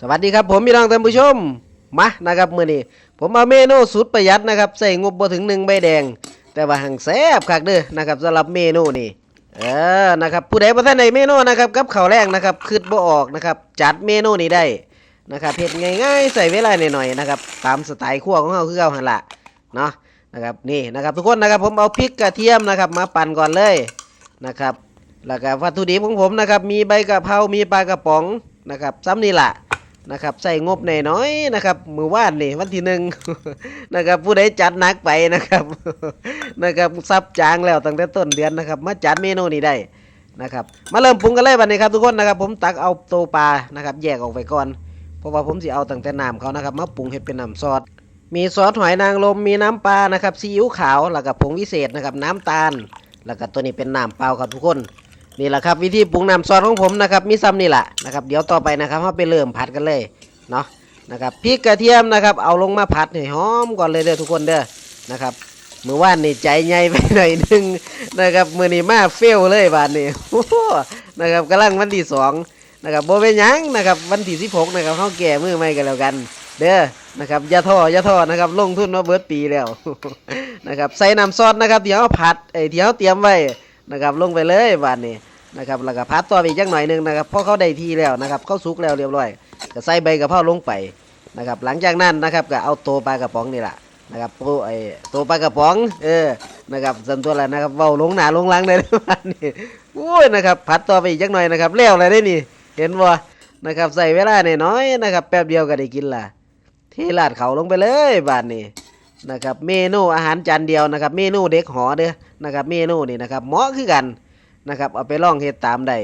สวัสดีครับผมพี่น้องท่านผู้ชมมานะครับมื้อนี้ผมเอาเมนูสุดประหยัดนะครับใส่งบบ่ถึงหนึ่งใบแดง แต่ว่าหังแซ่บคักเด้อนะครับสำหรับเมนูนี้เออนะครับผู้ใดบ่ทันได้เมนูนะครับกับข้าวแรงนะครับคิดบ่ออกนะครับจัดเมนูนี้ได้นะครับเฮ็ดง่ายๆใส่เวลาหน่อยๆนะครับตามสไตล์ครัวของเฮาคือเก่าหั่นละเนาะนะครับนี่นะครับทุกคนนะครับผมเอาพริกกระเทียมนะครับมาปั่นก่อนเลยนะครับแล้วก็วัตถุดิบของผมนะครับมีใบกะเพรา มีปลากระป๋องนะครับซ้ำนี่แหละ นะครับใส่งบน้อยนะครับมือว่านนี่วันที่หนึ่งนะครับผู้ใดจัดนักไปนะครับนะครับซับจางแล้วตั้งแต่ต้นเดือนนะครับ มาจัดเมนูนี้ได้นะครับ มาเริ่มปรุงกันเลยบัดนี้ครับทุกคนนะครับ ผมตักเอาตัวปลานะครับ แยกออกไปก่อน เพราะว่าผมสิเอาตั้งแต่น้ำเขานะครับ มาปรุงให้เป็นน้ำซอสมีซอสหอยนางรมมีน้ำปลานะครับซีอิ๊วขาวแล้วก็ผงวิเศษนะครับ น้ำตาล แล้วก็ตัวนี้เป็นน้ำเปล่าครับทุกคน นี่แหละครับวิธีปรุงน้ำซอสของผมนะครับมีซ้ำนี่แหละนะครับเดี๋ยวต่อไปนะครับเราไปเริ่มผัดกันเลยเนาะนะครับพริกกระเทียมนะครับ เอาลงมาผัดให้หอมก่อนเลยเด้อทุกคนเด้อนะครับมือว่านนี่ใจใหญ่ไปหน่อยนึงนะครับมือนี้มาเฟลเลยบาดนี้โอ้โหนะครับกำลังวันที่สองนะครับโบเป็นยังนะครับวันที่สิบหกนะครับเขาแก่มือใหม่กันแล้วกัน เด้อนะครับอย่าท้ออย่าท้อนะครับลงทุนมาเบิดปีแล้วนะครับใส่น้ำซอสนะครับที่เขาผัดไอ้ที่เขาเตรียมไว้ นะครับลงไปเลยบาดนี้นะครับแล้วก็พัดตัวไปอีกจักหน่อยหนึงนะครับเพราะเขาได้ที่แล้วนะครับเขาสุกแล้วเรียบร้อยก็ใส่ใบกะเพราลงไปนะครับหลังจากนั้นนะครับก็เอาโตปลากระป๋องนี่แหละนะครับตัวไอ้ตัวปลากระป๋องเออนะครับส่วนตัวอะไรนะครับเว้าลงหนาลงหลังเลยนะวันนี้โอ้ยนะครับพัดตัวไปอีกจักหน่อยนะครับแล้วอะไรได้นี่เห็นบ่นะครับใส่เวลาหน้อยนะครับแป๊บเดียวก็ได้กินละเทราดเขาลงไปเลยบาดนี้ นะครับเมนูอาหารจานเดียวนะครับเมนูเด็กหอเด้อนะครับเมนูนี่นะครับเหมาะคือกันนะครับเอาไปลองเฮ็ดตามได้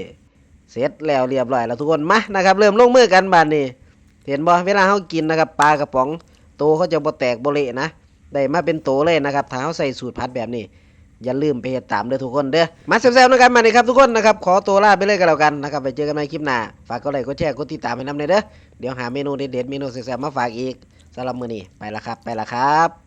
เสร็จแล้วเรียบร้อยแล้วทุกคนมานะครับเริ่มลงมือกันบานนี้เห็นบ่เวลาเฮากินนะครับปลากระป๋องโตเขาจะบ่แตกบ่เละนะได้มาเป็นโตเลยนะครับถ้าเฮาใส่สูตรผัดแบบนี้ อย่าลืมไปเฮ็ดตามเด้อทุกคนเด้อมาแซ่บๆด้วยกันมานี่ครับทุกคนนะครับขอตัวลาไปเลยกันแล้วกันนะครับไปเจอกันใหม่คลิปหน้าฝากกดไลค์กดแชร์กดติดตามให้นำเลยเด้อเดี๋ยวหาเมนูเด็ดๆเมนูแซ่บๆมาฝากอีกสำหรับมื้อนี้ไปละครับไปละครับ